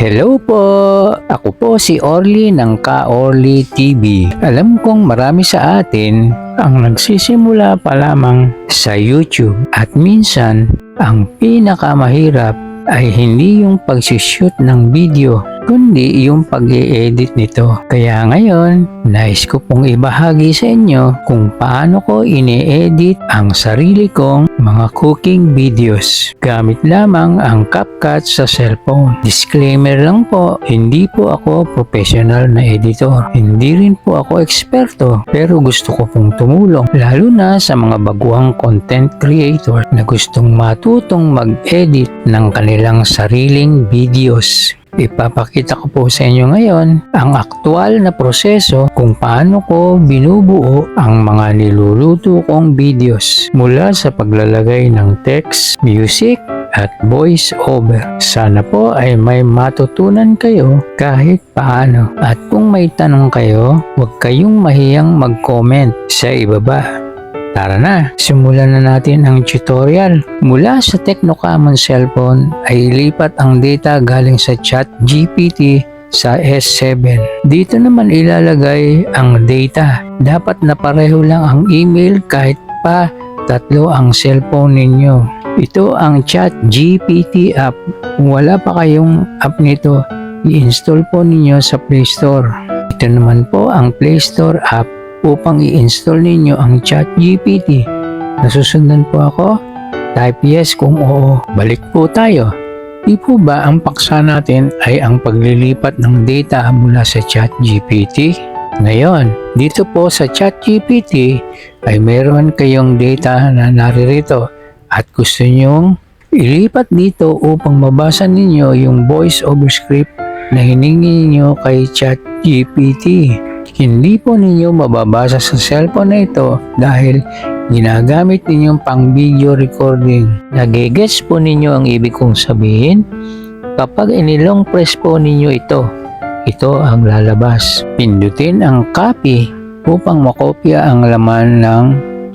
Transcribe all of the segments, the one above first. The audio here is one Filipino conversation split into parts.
Hello po! Ako po si Orly ng Ka-Orly TV. Alam kong marami sa atin ang nagsisimula pa lamang sa YouTube at minsan ang pinakamahirap ay hindi yung pagsishoot ng video kundi yung pag edit nito. Kaya ngayon, nais ko pong ibahagi sa inyo kung paano ko ine-edit ang sarili kong mga cooking videos gamit lamang ang CapCut sa cellphone. Disclaimer lang po, hindi po ako professional na editor. Hindi rin po ako eksperto pero gusto ko pong tumulong lalo na sa mga baguhang content creator na gustong matutong mag-edit ng kanilang sariling videos. Ipapakita ko po sa inyo ngayon ang aktual na proseso kung paano ko binubuo ang mga niluluto kong videos mula sa paglalagay ng text, music, at voice over. Sana po ay may matutunan kayo kahit paano. At kung may tanong kayo, huwag kayong mahiyang mag-comment sa ibaba. Tara na, simulan na natin ang tutorial. Mula sa Technocommon cellphone ay lipat ang data galing sa chat GPT sa S7. Dito naman ilalagay ang data. Dapat na pareho lang ang email kahit pa tatlo ang cellphone ninyo. Ito ang chat GPT app. Kung wala pa kayong app nito, i-install po ninyo sa Play Store. Ito naman po ang Play Store app upang i-install ninyo ang chat GPT. Nasusundan po ako? Type yes kung oo. Balik po tayo. Di po ba ang paksa natin ay ang paglilipat ng data mula sa chat GPT? Ngayon, dito po sa chat GPT ay meron kayong data na naririto at gusto nyong ilipat dito upang mabasa ninyo yung voice over script na hiningi ninyo kay chat GPT. Hindi po ninyo mababasa sa cellphone na ito dahil ginagamit ninyong pang video recording. Nagigets po ninyo ang ibig kong sabihin? Kapag inilong press po ninyo ito, ito ang lalabas. Pindutin ang copy upang makopya ang laman ng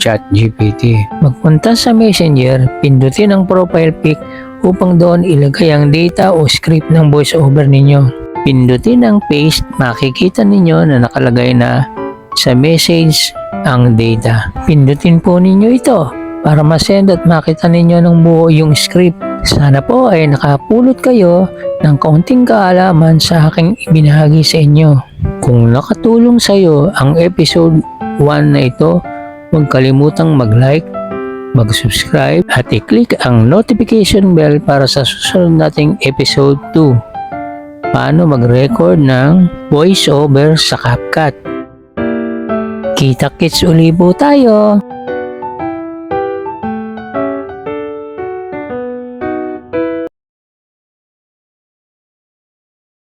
chat GPT. Magpunta sa messenger, pindutin ang profile pic upang doon ilagay ang data o script ng voiceover ninyo. Pindutin ang paste, makikita ninyo na nakalagay na sa message ang data. Pindutin po ninyo ito para masend at makita ninyo ng buo yung script. Sana po ay nakapulot kayo ng kaunting kaalaman sa aking ibinahagi sa inyo. Kung nakatulong sa iyo ang episode 1 na ito, huwag kalimutang mag-like, mag-subscribe at i-click ang notification bell para sa susunod nating episode 2 paano mag-record ng voice over sa CapCut. Kita-kits uli po tayo!